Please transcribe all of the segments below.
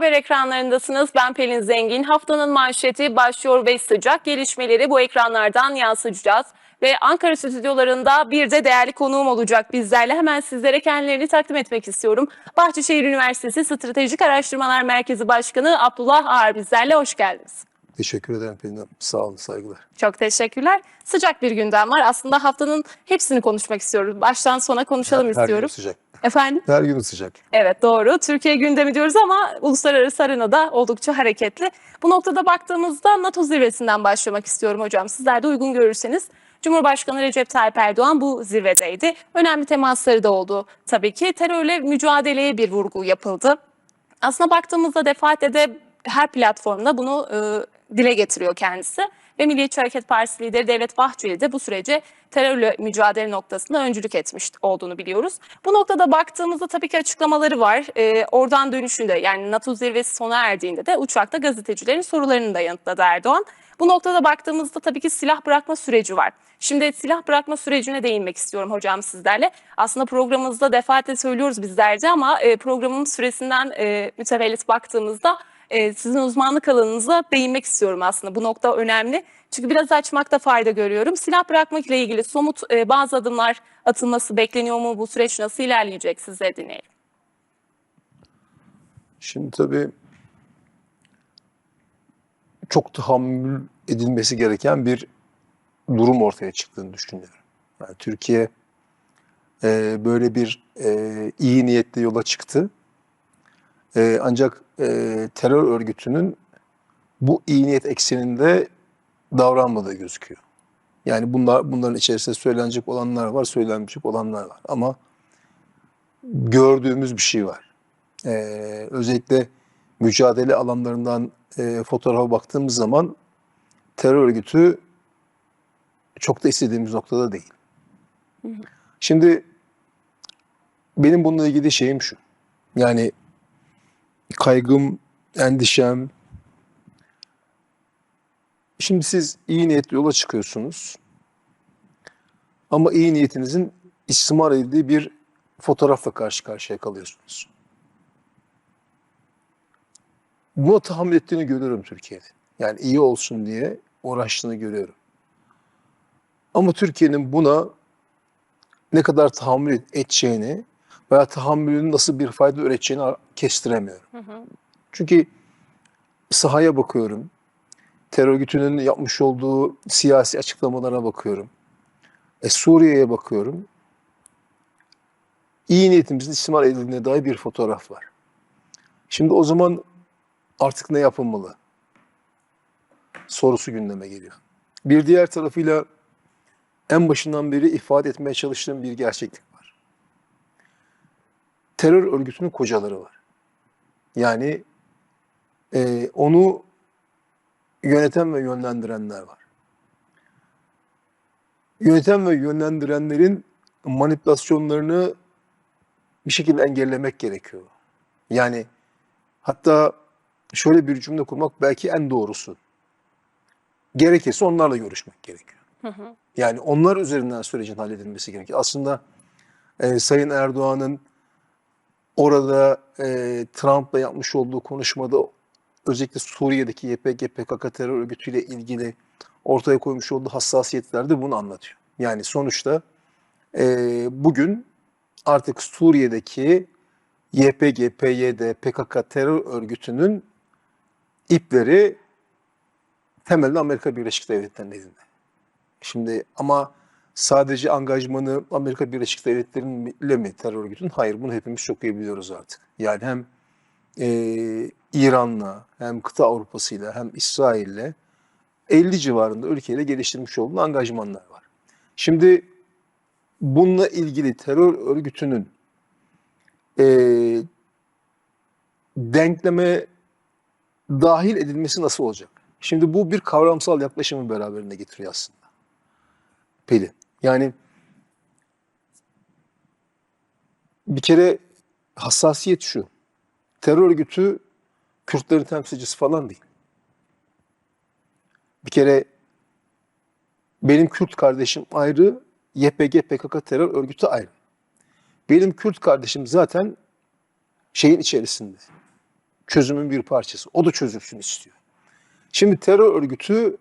Haber ekranlarındasınız. Ben Pelin Zengin. Haftanın manşeti başlıyor ve sıcak gelişmeleri bu ekranlardan yansıtacağız. Ve Ankara stüdyolarında bir de değerli konuğum olacak bizlerle. Hemen sizlere kendilerini takdim etmek istiyorum. Bahçeşehir Üniversitesi Stratejik Araştırmalar Merkezi Başkanı Abdullah Ağar bizlerle. Hoş geldiniz. Teşekkür ederim Pelin Hanım. Sağ olun, saygılar. Çok teşekkürler. Sıcak bir gündem var. Aslında haftanın hepsini konuşmak istiyoruz. Baştan sona konuşalım Her istiyorum. gün sıcak. Efendim? Her gün sıcak. Evet doğru. Türkiye gündemi diyoruz ama uluslararası arenada oldukça hareketli. Bu noktada baktığımızda NATO zirvesinden başlamak istiyorum hocam. Sizler de uygun görürseniz. Cumhurbaşkanı Recep Tayyip Erdoğan bu zirvedeydi. Önemli temasları da oldu tabii ki. Terörle mücadeleye bir vurgu yapıldı. Aslında baktığımızda defaatle de her platformda bunu e, dile getiriyor kendisi. Ve Milliyetçi Hareket Partisi lideri Devlet Bahçeli de bu sürece terörle mücadele noktasında öncülük etmiş olduğunu biliyoruz. Bu noktada baktığımızda tabii ki açıklamaları var. E, oradan dönüşünde yani NATO zirvesi sona erdiğinde de uçakta gazetecilerin sorularını da yanıtladı Erdoğan. Bu noktada baktığımızda tabii ki silah bırakma süreci var. Şimdi silah bırakma sürecine değinmek istiyorum hocam sizlerle. Aslında programımızda defaatle söylüyoruz bizlerce ama e, programın süresinden e, mütevellit baktığımızda e, sizin uzmanlık alanınıza değinmek istiyorum aslında. Bu nokta önemli. Çünkü biraz açmakta fayda görüyorum. Silah bırakmak ile ilgili somut e, bazı adımlar atılması bekleniyor mu? Bu süreç nasıl ilerleyecek sizleri dinleyelim. Şimdi tabii çok tahammül edilmesi gereken bir durum ortaya çıktığını düşünüyorum. Yani Türkiye e, böyle bir e, iyi niyetle yola çıktı. E, ancak e, terör örgütünün bu iyi niyet ekseninde davranmadığı gözüküyor. Yani bunlar bunların içerisinde söylenecek olanlar var, söylenmeyecek olanlar var. Ama gördüğümüz bir şey var. Ee, özellikle mücadele alanlarından e, fotoğrafa baktığımız zaman terör örgütü çok da istediğimiz noktada değil. Şimdi benim bununla ilgili şeyim şu. Yani kaygım, endişem. Şimdi siz iyi niyetli yola çıkıyorsunuz. Ama iyi niyetinizin istismar edildiği bir fotoğrafla karşı karşıya kalıyorsunuz. Buna tahammül ettiğini görüyorum Türkiye'nin. Yani iyi olsun diye uğraştığını görüyorum. Ama Türkiye'nin buna ne kadar tahammül edeceğini veya tahammülün nasıl bir fayda üreteceğini kestiremiyorum. Çünkü sahaya bakıyorum. Terör örgütünün yapmış olduğu siyasi açıklamalara bakıyorum. E, Suriye'ye bakıyorum. İyi niyetimizin istismar edildiğine dair bir fotoğraf var. Şimdi o zaman artık ne yapılmalı? Sorusu gündeme geliyor. Bir diğer tarafıyla en başından beri ifade etmeye çalıştığım bir gerçeklik. Terör örgütünün kocaları var. Yani e, onu yöneten ve yönlendirenler var. Yöneten ve yönlendirenlerin manipülasyonlarını bir şekilde engellemek gerekiyor. Yani hatta şöyle bir cümle kurmak belki en doğrusu. Gerekirse onlarla görüşmek gerekiyor. Yani onlar üzerinden sürecin halledilmesi gerekiyor. Aslında e, Sayın Erdoğan'ın orada e, Trump'la yapmış olduğu konuşmada özellikle Suriye'deki YPG PKK terör örgütüyle ilgili ortaya koymuş olduğu hassasiyetler de bunu anlatıyor. Yani sonuçta e, bugün artık Suriye'deki YPG, PYD, PKK terör örgütünün ipleri temelde Amerika Birleşik Devletleri'nin elinde. Şimdi ama sadece angajmanı Amerika Birleşik Devletleri'yle mi terör örgütünün? Hayır bunu hepimiz çok iyi biliyoruz artık. Yani hem e, İran'la hem kıta Avrupa'sıyla hem İsrail'le 50 civarında ülkeyle geliştirmiş olduğu angajmanlar var. Şimdi bununla ilgili terör örgütünün e, denkleme dahil edilmesi nasıl olacak? Şimdi bu bir kavramsal yaklaşımı beraberinde getiriyor aslında. Pelin. Yani bir kere hassasiyet şu. Terör örgütü Kürtlerin temsilcisi falan değil. Bir kere benim Kürt kardeşim ayrı, YPG PKK terör örgütü ayrı. Benim Kürt kardeşim zaten şeyin içerisinde. Çözümün bir parçası. O da çözülsün istiyor. Şimdi terör örgütü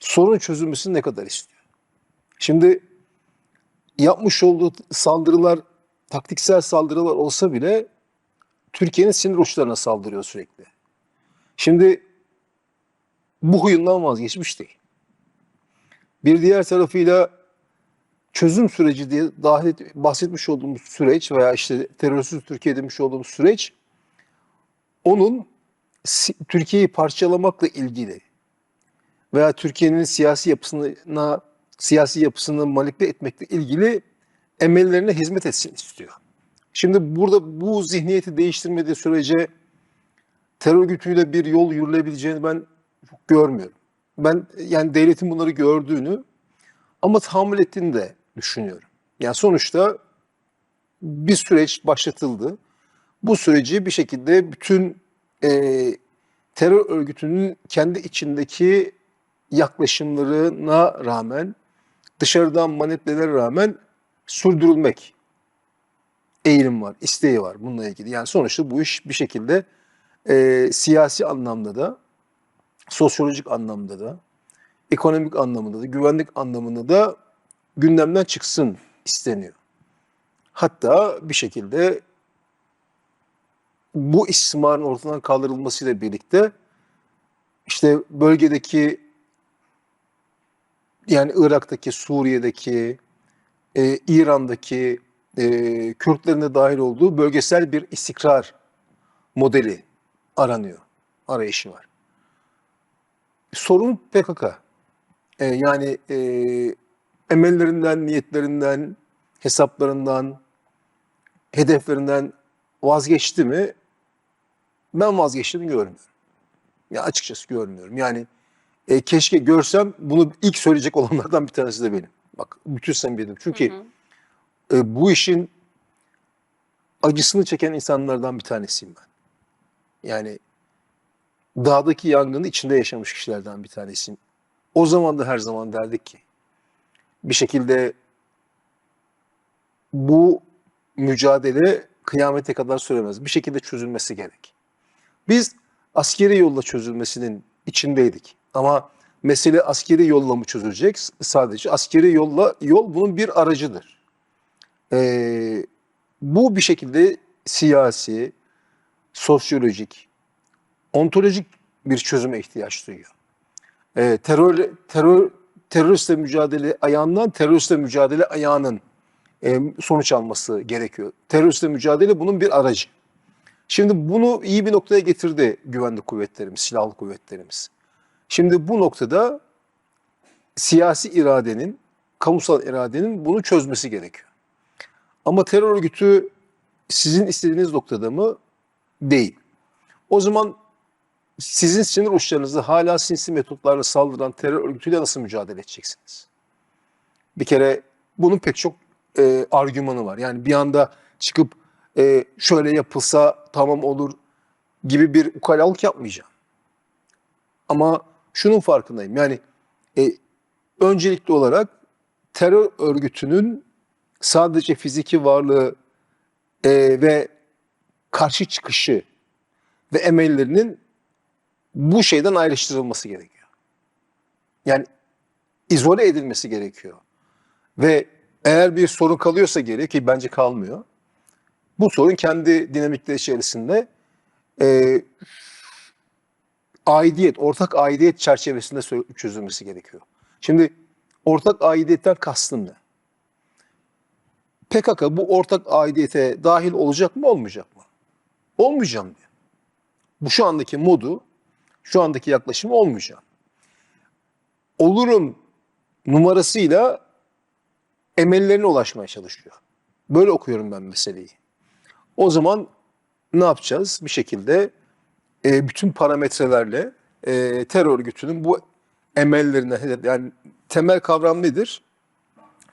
sorun çözülmesini ne kadar istiyor? Şimdi yapmış olduğu saldırılar taktiksel saldırılar olsa bile Türkiye'nin sinir uçlarına saldırıyor sürekli. Şimdi bu huyundan vazgeçmiş değil. Bir diğer tarafıyla çözüm süreci diye dahil et- bahsetmiş olduğumuz süreç veya işte terörsüz Türkiye demiş olduğumuz süreç onun Türkiye'yi parçalamakla ilgili veya Türkiye'nin siyasi yapısına siyasi yapısını manipüle etmekle ilgili emellerine hizmet etsin istiyor. Şimdi burada bu zihniyeti değiştirmediği sürece terör örgütüyle bir yol yürülebileceğini ben görmüyorum. Ben yani devletin bunları gördüğünü ama tahammül ettiğini de düşünüyorum. Yani sonuçta bir süreç başlatıldı. Bu süreci bir şekilde bütün eee, terör örgütünün kendi içindeki yaklaşımlarına rağmen, dışarıdan manipülelere rağmen sürdürülmek eğilim var, isteği var bununla ilgili. Yani sonuçta bu iş bir şekilde eee, siyasi anlamda da, sosyolojik anlamda da, ekonomik anlamında da, güvenlik anlamında da gündemden çıksın isteniyor. Hatta bir şekilde bu istismarın ortadan kaldırılmasıyla birlikte işte bölgedeki yani Irak'taki, Suriye'deki, e, İran'daki e, Kürtlerin de dahil olduğu bölgesel bir istikrar modeli aranıyor, arayışı var. Sorun PKK. E, yani e, emellerinden, niyetlerinden, hesaplarından, hedeflerinden vazgeçti mi? Ben vazgeçtiğini görmüyorum. Ya açıkçası görmüyorum. Yani e, keşke görsem bunu ilk söyleyecek olanlardan bir tanesi de benim. Bak bütün samimiyetim. Çünkü e, bu işin acısını çeken insanlardan bir tanesiyim ben. Yani dağdaki yangını içinde yaşamış kişilerden bir tanesiyim. O zaman da her zaman derdik ki bir şekilde bu mücadele kıyamete kadar süremez. Bir şekilde çözülmesi gerek. Biz askeri yolla çözülmesinin içindeydik. Ama mesele askeri yolla mı çözülecek? Sadece askeri yolla yol bunun bir aracıdır. Ee, bu bir şekilde siyasi, sosyolojik, ontolojik bir çözüme ihtiyaç duyuyor. Ee, terör, terör, teröristle mücadele ayağından teröristle mücadele ayağının e, sonuç alması gerekiyor. Teröristle mücadele bunun bir aracı. Şimdi bunu iyi bir noktaya getirdi güvenlik kuvvetlerimiz, silahlı kuvvetlerimiz. Şimdi bu noktada siyasi iradenin, kamusal iradenin bunu çözmesi gerekiyor. Ama terör örgütü sizin istediğiniz noktada mı? Değil. O zaman sizin sinir uçlarınızda hala sinsi metotlarla saldıran terör örgütüyle nasıl mücadele edeceksiniz? Bir kere bunun pek çok e, argümanı var. Yani bir anda çıkıp e, şöyle yapılsa tamam olur gibi bir ukalalık yapmayacağım. Ama şunun farkındayım. Yani e, öncelikli olarak terör örgütünün sadece fiziki varlığı e, ve karşı çıkışı ve emellerinin bu şeyden ayrıştırılması gerekiyor. Yani izole edilmesi gerekiyor. Ve eğer bir sorun kalıyorsa geriye ki bence kalmıyor. Bu sorun kendi dinamikleri içerisinde e, aidiyet, ortak aidiyet çerçevesinde çözülmesi gerekiyor. Şimdi ortak aidiyetten kastım ne? PKK bu ortak aidiyete dahil olacak mı olmayacak mı? Olmayacağım diyor. Bu şu andaki modu, şu andaki yaklaşımı olmayacağım. Olurum numarasıyla emellerine ulaşmaya çalışıyor. Böyle okuyorum ben meseleyi. O zaman ne yapacağız? Bir şekilde e, bütün parametrelerle e, terör örgütünün bu emellerine yani temel kavram nedir?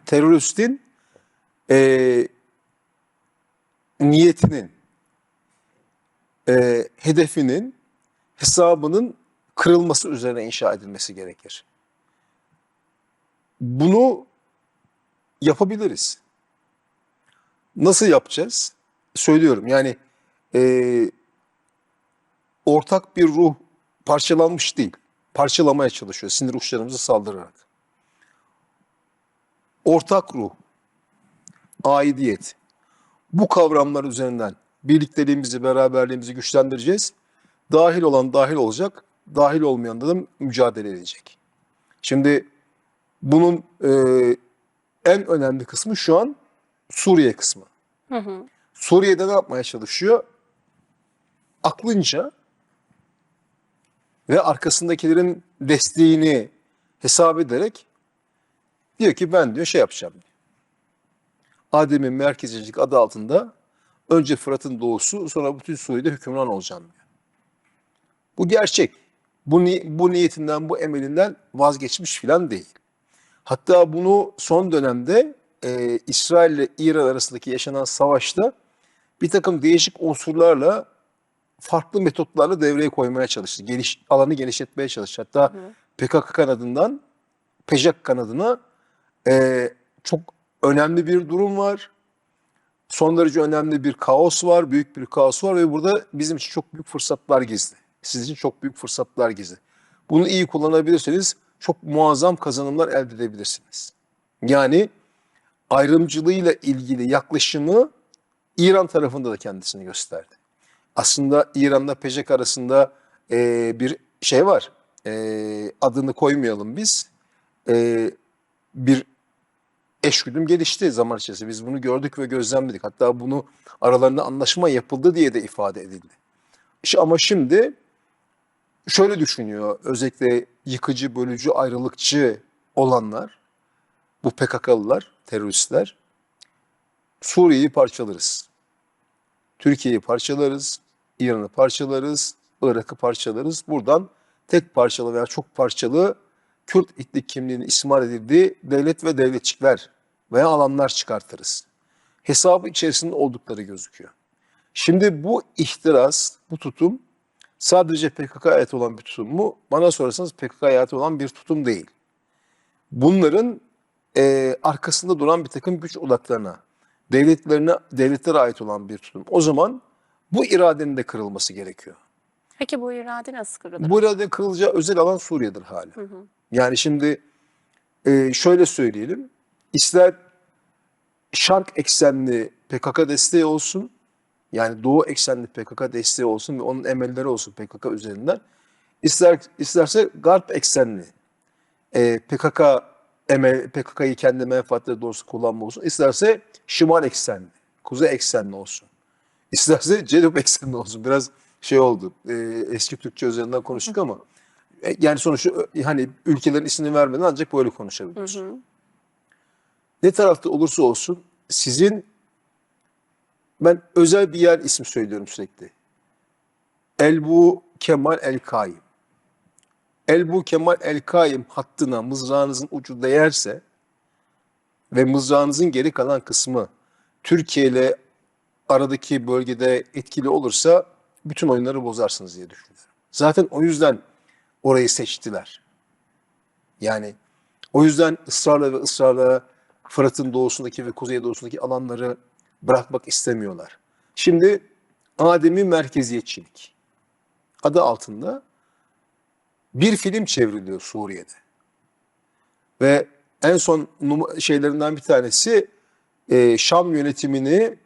Teröristin e, niyetinin, e, hedefinin, hesabının kırılması üzerine inşa edilmesi gerekir. Bunu yapabiliriz. Nasıl yapacağız? Söylüyorum yani e, ortak bir ruh parçalanmış değil. Parçalamaya çalışıyor sinir uçlarımızı saldırarak. Ortak ruh, aidiyet. Bu kavramlar üzerinden birlikteliğimizi, beraberliğimizi güçlendireceğiz. Dahil olan dahil olacak, dahil olmayan da mücadele edecek. Şimdi bunun e, en önemli kısmı şu an Suriye kısmı. Hı hı. Suriye'de ne yapmaya çalışıyor? Aklınca ve arkasındakilerin desteğini hesap ederek diyor ki ben diyor şey yapacağım. Adem'in merkezcilik adı altında önce Fırat'ın doğusu sonra bütün Suriye'de hükümran olacağım diyor. Bu gerçek. Bu, ni- bu niyetinden, bu emelinden vazgeçmiş filan değil. Hatta bunu son dönemde e, İsrail ile İran arasındaki yaşanan savaşta bir takım değişik unsurlarla farklı metotlarla devreye koymaya çalıştı. Geniş, alanı genişletmeye çalıştı. Hatta PKK kanadından PEJAK kanadına e, çok önemli bir durum var. Son derece önemli bir kaos var, büyük bir kaos var ve burada bizim için çok büyük fırsatlar gizli. Sizin için çok büyük fırsatlar gizli. Bunu iyi kullanabilirseniz çok muazzam kazanımlar elde edebilirsiniz. Yani ayrımcılığıyla ilgili yaklaşımı İran tarafında da kendisini gösterdi. Aslında İran'la PJK arasında e, bir şey var. E, adını koymayalım biz. E, bir eşgüdüm gelişti zaman içerisinde. Biz bunu gördük ve gözlemledik. Hatta bunu aralarında anlaşma yapıldı diye de ifade edildi. İşte ama şimdi şöyle düşünüyor özellikle yıkıcı, bölücü, ayrılıkçı olanlar, bu PKK'lılar, teröristler, Suriye'yi parçalarız. Türkiye'yi parçalarız, İran'ı parçalarız, Irak'ı parçalarız. Buradan tek parçalı veya çok parçalı Kürt itlik kimliğinin ismal edildiği devlet ve devletçikler veya alanlar çıkartırız. Hesabı içerisinde oldukları gözüküyor. Şimdi bu ihtiras, bu tutum sadece PKK'ya ait olan bir tutum mu? Bana sorarsanız PKK'ya ait olan bir tutum değil. Bunların e, arkasında duran bir takım güç odaklarına, devletlerine, devletlere ait olan bir tutum. O zaman bu iradenin de kırılması gerekiyor. Peki bu irade nasıl kırılır? Bu irade kırılacağı özel alan Suriye'dir hala. Yani şimdi e, şöyle söyleyelim. İster şark eksenli PKK desteği olsun, yani doğu eksenli PKK desteği olsun ve onun emelleri olsun PKK üzerinden. İster, isterse garp eksenli e, PKK emel, PKK'yı kendi menfaatleri doğrusu kullanma olsun. İsterse şimal eksenli, kuzey eksenli olsun. İsterse cenup eksenli olsun. Biraz şey oldu. e, eski Türkçe üzerinden konuştuk ama e, yani sonuçta ö- hani ülkelerin ismini vermeden ancak böyle konuşabiliyoruz. Ne tarafta olursa olsun sizin ben özel bir yer ismi söylüyorum sürekli. Elbu Kemal El Kaim. Elbu Kemal El Kaim hattına mızrağınızın ucu değerse ve mızrağınızın geri kalan kısmı Türkiye ile aradaki bölgede etkili olursa bütün oyunları bozarsınız diye düşünüyorum. Zaten o yüzden orayı seçtiler. Yani o yüzden ısrarla ve ısrarla Fırat'ın doğusundaki ve kuzeydoğusundaki alanları bırakmak istemiyorlar. Şimdi Adem'i merkeziyetçilik adı altında bir film çevriliyor Suriye'de. Ve en son şeylerinden bir tanesi e, Şam yönetimini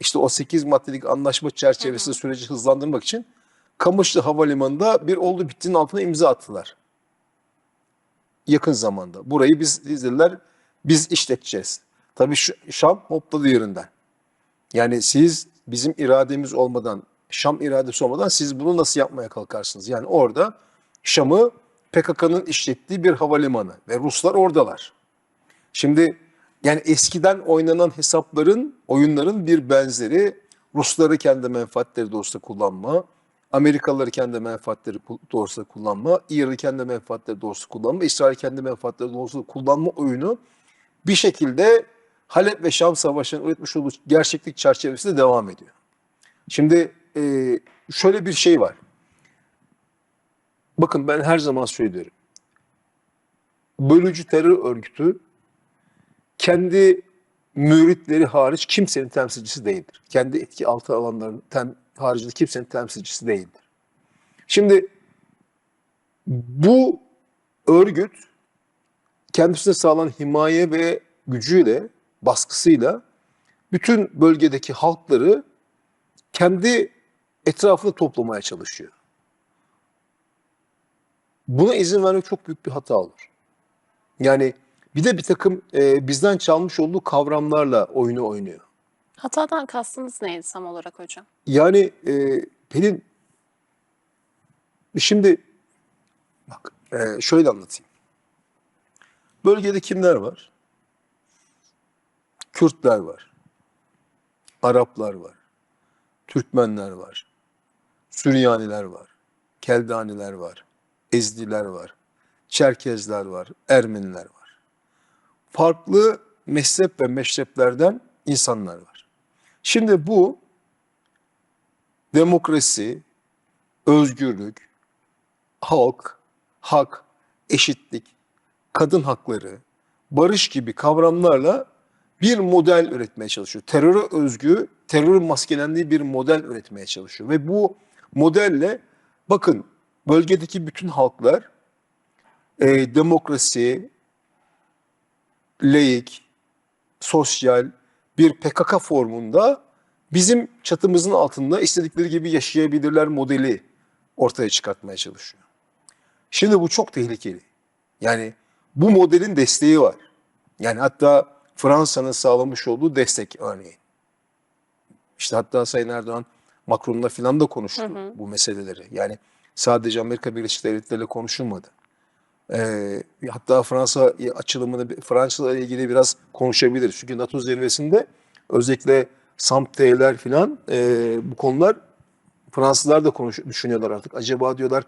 işte o 8 maddelik anlaşma çerçevesinde süreci hızlandırmak için Kamışlı Havalimanı'nda bir oldu bittiğinin altına imza attılar. Yakın zamanda. Burayı biz izlediler, biz işleteceğiz. Tabii şu, Şam hopladı yerinden. Yani siz bizim irademiz olmadan, Şam iradesi olmadan siz bunu nasıl yapmaya kalkarsınız? Yani orada Şam'ı PKK'nın işlettiği bir havalimanı ve Ruslar oradalar. Şimdi yani eskiden oynanan hesapların, oyunların bir benzeri Rusları kendi menfaatleri doğrusunda kullanma, Amerikalıları kendi menfaatleri doğrusunda kullanma, İran'ı kendi menfaatleri doğrusunda kullanma, İsrail kendi menfaatleri doğrusunda kullanma oyunu bir şekilde Halep ve Şam Savaşı'nın üretmiş olduğu gerçeklik çerçevesinde devam ediyor. Şimdi e, şöyle bir şey var. Bakın ben her zaman söylüyorum. Bölücü terör örgütü kendi müritleri hariç kimsenin temsilcisi değildir. Kendi etki altı alanların tem, haricinde kimsenin temsilcisi değildir. Şimdi bu örgüt kendisine sağlanan himaye ve gücüyle, baskısıyla bütün bölgedeki halkları kendi etrafında toplamaya çalışıyor. Buna izin vermek çok büyük bir hata olur. Yani bir de bir takım e, bizden çalmış olduğu kavramlarla oyunu oynuyor. Hatadan kastınız neydi tam olarak hocam? Yani e, Pelin şimdi bak e, şöyle anlatayım. Bölgede kimler var? Kürtler var. Araplar var. Türkmenler var. Süryaniler var. Keldaniler var. Ezdiler var. Çerkezler var. Ermeniler var. Farklı mezhep ve meşreplerden insanlar var. Şimdi bu demokrasi, özgürlük, halk, hak, eşitlik, kadın hakları, barış gibi kavramlarla bir model üretmeye çalışıyor. Teröre özgü, terörün maskelendiği bir model üretmeye çalışıyor. Ve bu modelle bakın bölgedeki bütün halklar e, demokrasi, laik, sosyal bir PKK formunda bizim çatımızın altında istedikleri gibi yaşayabilirler modeli ortaya çıkartmaya çalışıyor. Şimdi bu çok tehlikeli. Yani bu modelin desteği var. Yani hatta Fransa'nın sağlamış olduğu destek örneğin. İşte hatta Sayın Erdoğan Macron'la filan da konuştu bu meseleleri. Yani sadece Amerika Birleşik Devletleri ile konuşulmadı. Ee, hatta Fransa açılımını Fransa ile ilgili biraz konuşabiliriz. Çünkü NATO zirvesinde özellikle Sampteyler filan e, bu konular Fransızlar da konuş, düşünüyorlar artık. Acaba diyorlar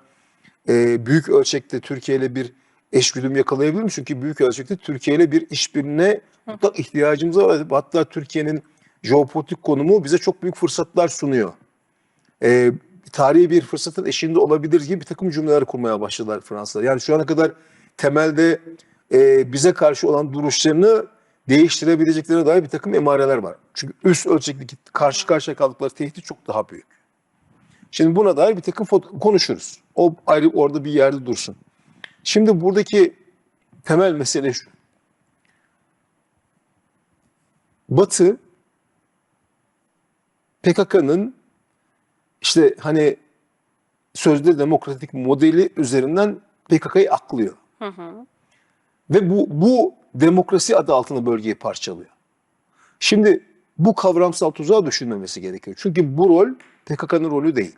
e, büyük ölçekte Türkiye ile bir eşgüdüm yakalayabilir mi? Çünkü büyük ölçekte Türkiye ile bir işbirliğine mutlak ihtiyacımız var. Hatta Türkiye'nin jeopolitik konumu bize çok büyük fırsatlar sunuyor. E, tarihi bir fırsatın eşiğinde olabilir gibi bir takım cümleler kurmaya başladılar Fransızlar. Yani şu ana kadar temelde e, bize karşı olan duruşlarını değiştirebileceklerine dair bir takım emareler var. Çünkü üst ölçekli karşı karşıya kaldıkları tehdit çok daha büyük. Şimdi buna dair bir takım konuşuruz. O ayrı orada bir yerde dursun. Şimdi buradaki temel mesele şu. Batı PKK'nın işte hani sözde demokratik modeli üzerinden PKK'yı aklıyor. Ve bu, bu demokrasi adı altında bölgeyi parçalıyor. Şimdi bu kavramsal tuzağa düşünmemesi gerekiyor. Çünkü bu rol PKK'nın rolü değil.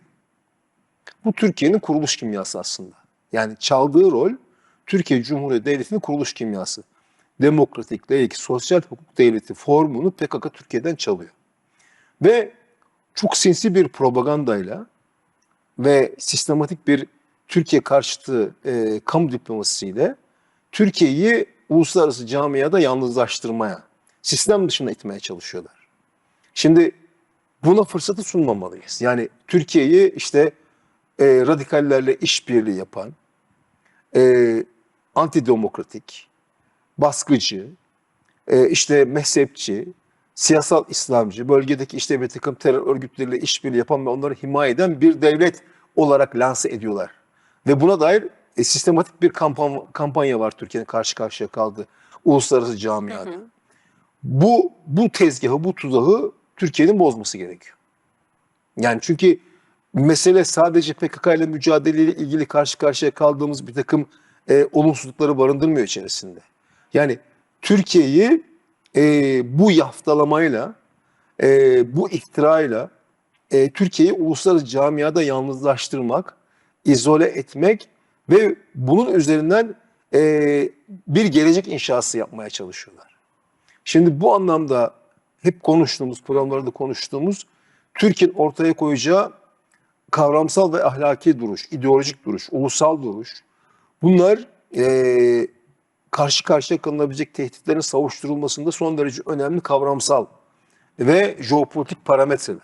Bu Türkiye'nin kuruluş kimyası aslında. Yani çaldığı rol Türkiye Cumhuriyeti Devleti'nin kuruluş kimyası. Demokratik, laik, sosyal hukuk devleti formunu PKK Türkiye'den çalıyor. Ve çok sinsi bir propagandayla ve sistematik bir Türkiye karşıtı e, kamu diplomasisiyle Türkiye'yi uluslararası camiada yalnızlaştırmaya, sistem dışına itmeye çalışıyorlar. Şimdi buna fırsatı sunmamalıyız. Yani Türkiye'yi işte e, radikallerle işbirliği yapan, e, antidemokratik, baskıcı, e, işte mezhepçi, siyasal İslamcı, bölgedeki işte bir takım terör örgütleriyle işbirliği yapan ve onları himaye eden bir devlet olarak lanse ediyorlar. Ve buna dair e, sistematik bir kampanya, kampanya var Türkiye'nin karşı karşıya kaldığı uluslararası camiada. Bu bu tezgahı, bu tuzağı Türkiye'nin bozması gerekiyor. Yani çünkü mesele sadece PKK ile mücadeleyle ilgili karşı karşıya kaldığımız bir takım e, olumsuzlukları barındırmıyor içerisinde. Yani Türkiye'yi e, bu yaftalamayla, e, bu iftirayla e, Türkiye'yi uluslararası camiada yalnızlaştırmak, izole etmek ve bunun üzerinden e, bir gelecek inşası yapmaya çalışıyorlar. Şimdi bu anlamda hep konuştuğumuz, programlarda konuştuğumuz Türkiye'nin ortaya koyacağı kavramsal ve ahlaki duruş, ideolojik duruş, ulusal duruş bunlar e, karşı karşıya kalınabilecek tehditlerin savuşturulmasında son derece önemli kavramsal ve jeopolitik parametreler.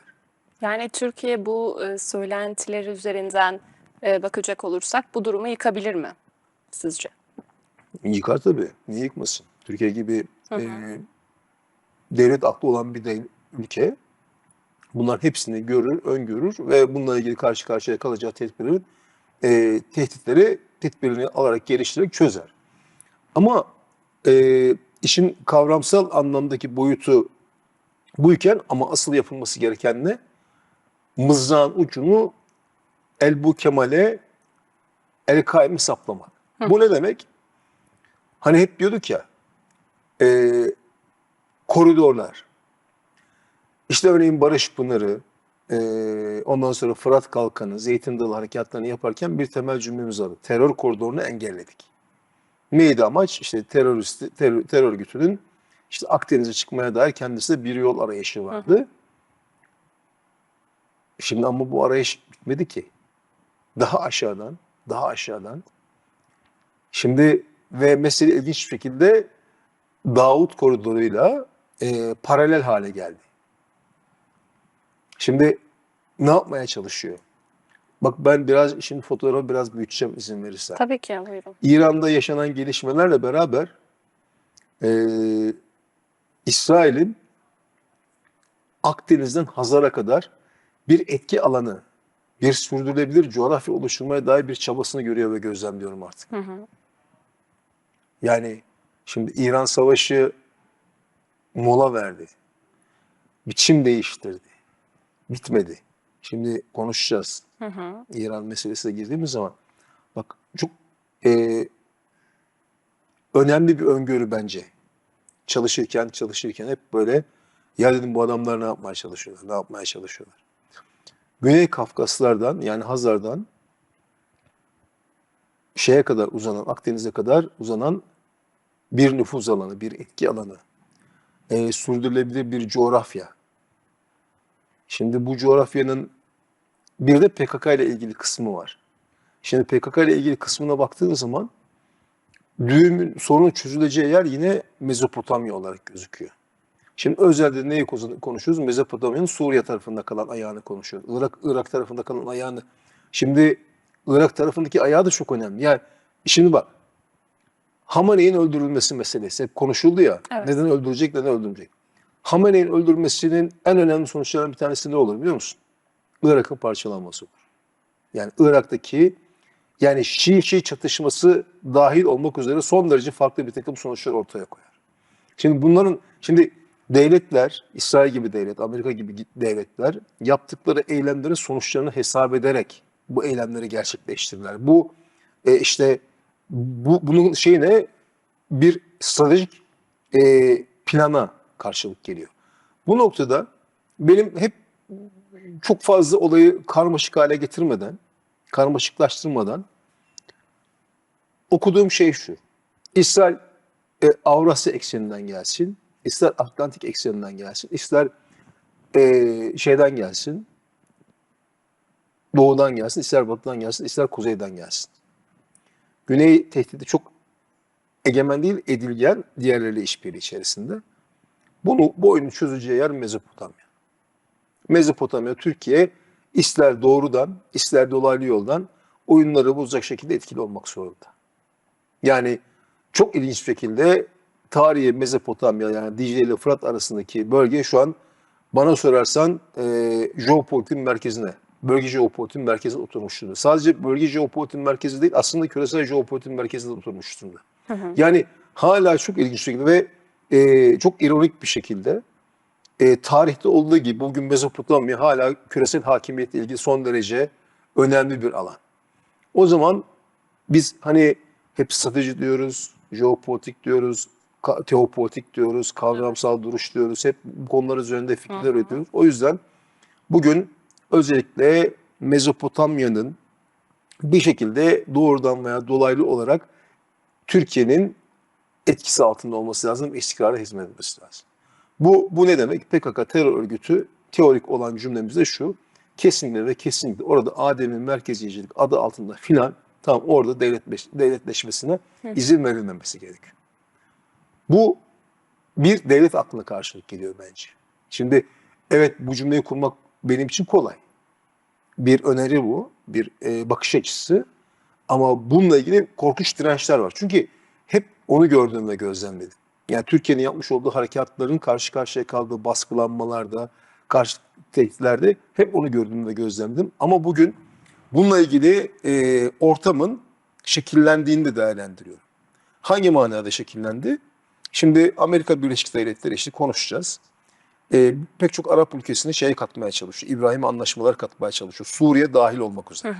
Yani Türkiye bu e, söylentiler üzerinden e, bakacak olursak bu durumu yıkabilir mi sizce? Yıkar tabii. Niye yıkmasın? Türkiye gibi e, devlet aklı olan bir de, ülke bunların hepsini görür, öngörür ve bununla ilgili karşı karşıya kalacağı tedbirleri, e, tehditleri tedbirini alarak geliştirerek çözer. Ama e, işin kavramsal anlamdaki boyutu buyken ama asıl yapılması gereken ne? Mızrağın ucunu elbu kemale el kaimi saplamak. Bu ne demek? Hani hep diyorduk ya e, koridorlar. İşte örneğin Barış Pınarı, e, ondan sonra Fırat Kalkanı, Zeytin Dalı harekatlarını yaparken bir temel cümlemiz vardı. Terör koridorunu engelledik. Neydi amaç? İşte teröristi, terör, terör örgütünün işte Akdeniz'e çıkmaya dair kendisinde bir yol arayışı vardı. Şimdi ama bu arayış bitmedi ki. Daha aşağıdan, daha aşağıdan. Şimdi ve mesele ilginç bir şekilde Davut koridoruyla e, paralel hale geldi. Şimdi ne yapmaya çalışıyor? Bak ben biraz şimdi fotoğrafı biraz büyüteceğim izin verirsen. Tabii ki buyurun. İran'da yaşanan gelişmelerle beraber e, İsrail'in Akdeniz'den Hazar'a kadar bir etki alanı, bir sürdürülebilir coğrafya oluşturmaya dair bir çabasını görüyor ve gözlemliyorum artık. Hı hı. Yani şimdi İran Savaşı mola verdi. Biçim değiştirdi. Bitmedi. Şimdi konuşacağız. Hı hı. İran meselesine girdiğimiz zaman bak çok e, önemli bir öngörü bence. Çalışırken çalışırken hep böyle ya dedim bu adamlar ne yapmaya çalışıyorlar, ne yapmaya çalışıyorlar. Güney Kafkaslardan yani Hazar'dan şeye kadar uzanan, Akdeniz'e kadar uzanan bir nüfuz alanı, bir etki alanı, e, sürdürülebilir bir coğrafya. Şimdi bu coğrafyanın bir de PKK ile ilgili kısmı var. Şimdi PKK ile ilgili kısmına baktığınız zaman düğümün sorunun çözüleceği yer yine Mezopotamya olarak gözüküyor. Şimdi özelde neyi konuşuyoruz? Mezopotamya'nın Suriye tarafında kalan ayağını konuşuyoruz. Irak, Irak tarafında kalan ayağını. Şimdi Irak tarafındaki ayağı da çok önemli. Yani şimdi bak Hamaney'in öldürülmesi meselesi hep konuşuldu ya. Evet. Neden öldürecek, neden öldürecek? Hamaney'in öldürülmesinin en önemli sonuçlarından bir tanesi ne olur biliyor musun? Irak'ın parçalanması olur. Yani Irak'taki yani Şii-Şii çatışması dahil olmak üzere son derece farklı bir takım sonuçlar ortaya koyar. Şimdi bunların, şimdi devletler, İsrail gibi devlet, Amerika gibi devletler yaptıkları eylemlerin sonuçlarını hesap ederek bu eylemleri gerçekleştirirler. Bu e, işte bu bunun şeyine bir stratejik e, plana karşılık geliyor. Bu noktada benim hep çok fazla olayı karmaşık hale getirmeden, karmaşıklaştırmadan okuduğum şey şu. İsrail e, Avrasya ekseninden gelsin, ister Atlantik ekseninden gelsin, ister e, şeyden gelsin, doğudan gelsin, ister batıdan gelsin, ister kuzeyden gelsin. Güney tehdidi çok egemen değil, edilgen diğerleriyle işbirliği içerisinde. Bunu, bu oyunun çözeceği yer Mezopotamya. Mezopotamya, Türkiye ister doğrudan, ister dolaylı yoldan oyunları bozacak şekilde etkili olmak zorunda. Yani çok ilginç şekilde tarihi Mezopotamya yani Dicle ile Fırat arasındaki bölge şu an bana sorarsan e, jeopolitiğin merkezine, bölge jeopolitiğin merkezine oturmuş durumda. Sadece bölge jeopolitiğin merkezi değil aslında küresel jeopolitiğin merkezine oturmuş durumda. Yani hala çok ilginç şekilde ve e, çok ironik bir şekilde e, tarihte olduğu gibi bugün Mezopotamya hala küresel hakimiyetle ilgili son derece önemli bir alan. O zaman biz hani hep strateji diyoruz, jeopolitik diyoruz, teopolitik diyoruz, kavramsal duruş diyoruz. Hep bu konular üzerinde fikirler Hı hı. üretiyoruz. O yüzden bugün özellikle Mezopotamya'nın bir şekilde doğrudan veya dolaylı olarak Türkiye'nin etkisi altında olması lazım, istikrara hizmet etmesi lazım. Bu, bu ne demek? PKK terör örgütü teorik olan cümlemiz de şu. Kesinlikle ve kesinlikle orada Adem'in merkeziyecilik adı altında filan tam orada devletleş, devletleşmesine izin verilmemesi gerekiyor. Bu bir devlet aklına karşılık geliyor bence. Şimdi evet bu cümleyi kurmak benim için kolay. Bir öneri bu, bir e, bakış açısı. Ama bununla ilgili korkunç dirençler var. Çünkü hep onu gördüm ve gözlemledim. Yani Türkiye'nin yapmış olduğu harekatların karşı karşıya kaldığı baskılanmalarda, karşı tehditlerde hep onu gördüm ve gözlemledim. Ama bugün bununla ilgili e, ortamın şekillendiğini de değerlendiriyorum. Hangi manada şekillendi? Şimdi Amerika Birleşik Devletleri işte konuşacağız. E, pek çok Arap ülkesini şeye katmaya çalışıyor. İbrahim anlaşmaları katmaya çalışıyor. Suriye dahil olmak üzere.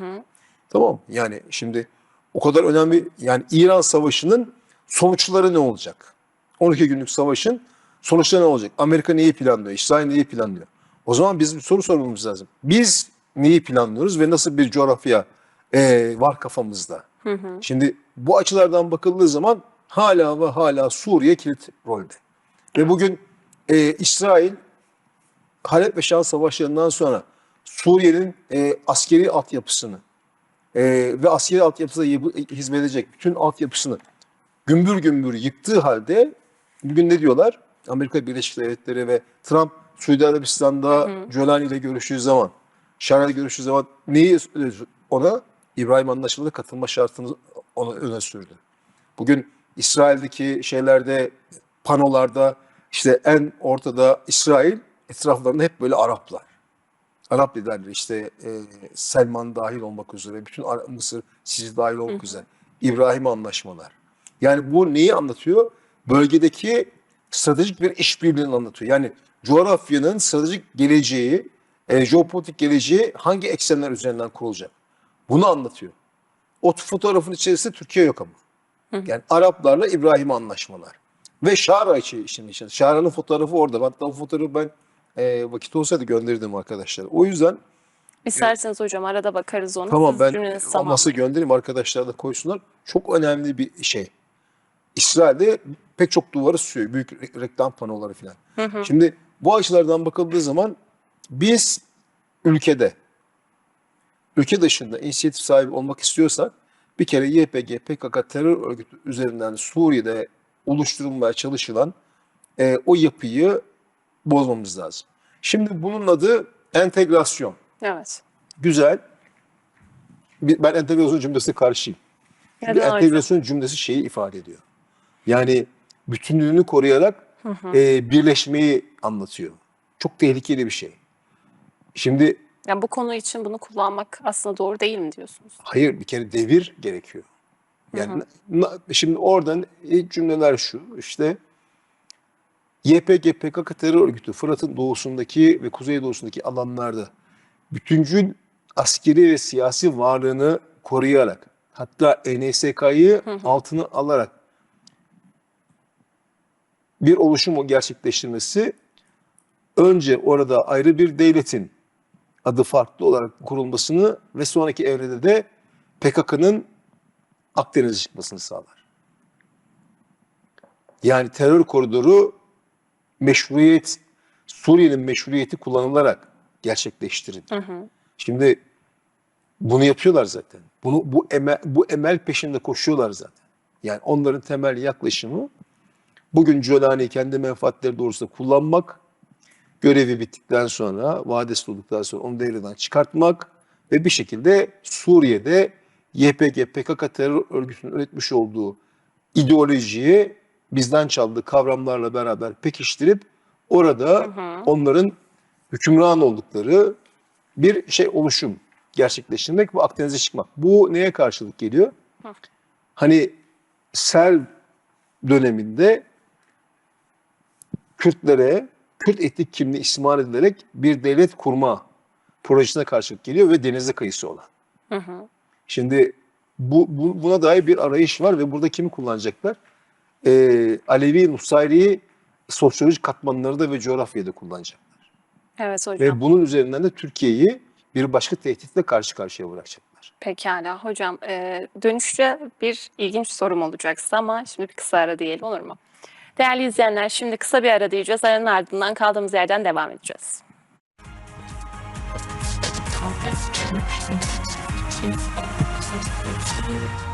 Tamam mı? Yani şimdi o kadar önemli yani İran Savaşı'nın sonuçları ne olacak? 12 günlük savaşın sonuçları ne olacak? Amerika neyi planlıyor? İsrail neyi planlıyor? O zaman biz bir soru sormamız lazım. Biz neyi planlıyoruz ve nasıl bir coğrafya e, var kafamızda? Şimdi bu açılardan bakıldığı zaman hala ve hala Suriye kilit rolde. Ve bugün e, İsrail Halep ve Şam savaşlarından sonra Suriye'nin e, askeri altyapısını e, ve askeri altyapısına hizmet edecek bütün altyapısını gümbür gümbür yıktığı halde bugün ne diyorlar? Amerika Birleşik Devletleri ve Trump Suudi Arabistan'da Jolani ile görüştüğü zaman, Şar'a görüştüğü zaman neyi ona? İbrahim Anlaşmaları'na katılma şartını ona öne sürdü. Bugün İsrail'deki şeylerde, panolarda işte en ortada İsrail, etraflarında hep böyle Araplar. Arap liderleri işte e, Selman dahil olmak üzere, bütün Ara- Mısır, Sisi dahil olmak üzere. İbrahim anlaşmalar. Yani bu neyi anlatıyor? Bölgedeki stratejik bir işbirliğini anlatıyor. Yani coğrafyanın stratejik geleceği, e, jeopolitik geleceği hangi eksenler üzerinden kurulacak? Bunu anlatıyor. O fotoğrafın içerisinde Türkiye yok ama. Yani Araplarla İbrahim anlaşmalar. Ve Şara içi işin içinde. Şara'nın fotoğrafı orada. Hatta o fotoğrafı ben e, vakit olsaydı gönderirdim arkadaşlara. O yüzden İsterseniz hocam arada bakarız ona. tamam ben nasıl göndereyim arkadaşlar da koysunlar. Çok önemli bir şey. İsrail'de pek çok duvarı sürüyor. Büyük re- reklam panoları falan. Şimdi bu açılardan bakıldığı zaman biz ülkede, ülke dışında inisiyatif sahibi olmak istiyorsak bir kere YPG, PKK terör örgütü üzerinden Suriye'de oluşturulmaya çalışılan e, o yapıyı bozmamız lazım. Şimdi bunun adı entegrasyon. Evet. Güzel. Ben entegrasyon cümlesine karşıyım. Çünkü entegrasyon cümlesi şeyi ifade ediyor. Yani bütünlüğünü koruyarak e, birleşmeyi anlatıyor. Çok tehlikeli bir şey. Şimdi Yani bu konu için bunu kullanmak aslında doğru değil mi diyorsunuz? hayır bir kere devir gerekiyor. Yani na- şimdi oradan ilk cümleler şu işte YPG PKK terör örgütü Fırat'ın doğusundaki ve kuzeydoğusundaki alanlarda bütüncül askeri ve siyasi varlığını koruyarak hatta NSK'yı altına alarak bir oluşumu gerçekleştirmesi önce orada ayrı bir devletin adı farklı olarak kurulmasını ve sonraki evrede de PKK'nın Akdeniz'e çıkmasını sağlar. Yani terör koridoru meşruiyet, Suriye'nin meşruiyeti kullanılarak gerçekleştirildi. Şimdi bunu yapıyorlar zaten. Bunu bu emel, bu emel peşinde koşuyorlar zaten. Yani onların temel yaklaşımı bugün Jolani'yi kendi menfaatleri doğrultusunda kullanmak, görevi bittikten sonra, vadesi olduktan sonra onu devreden çıkartmak ve bir şekilde Suriye'de YPG, PKK terör örgütünün üretmiş olduğu ideolojiyi bizden çaldığı kavramlarla beraber pekiştirip orada onların hükümran oldukları bir şey oluşum gerçekleştirmek ve Akdeniz'e çıkmak. Bu neye karşılık geliyor? Hani Sel döneminde Kürtlere, Kürt etnik kimliği istismar edilerek bir devlet kurma projesine karşılık geliyor ve denize kıyısı olan. Şimdi bu, bu- buna dair bir arayış var ve burada kimi kullanacaklar? Ee, Alevi, Nusayri sosyolojik katmanları da ve coğrafyayı da kullanacaklar. Evet hocam. Ve bunun üzerinden de Türkiye'yi bir başka tehditle karşı karşıya bırakacaklar. Pekala hocam. Ee, dönüşte bir ilginç sorum olacak size ama şimdi bir kısa ara diyelim olur mu? Değerli izleyenler şimdi kısa bir ara diyeceğiz. Aranın ardından kaldığımız yerden devam edeceğiz. Thank you.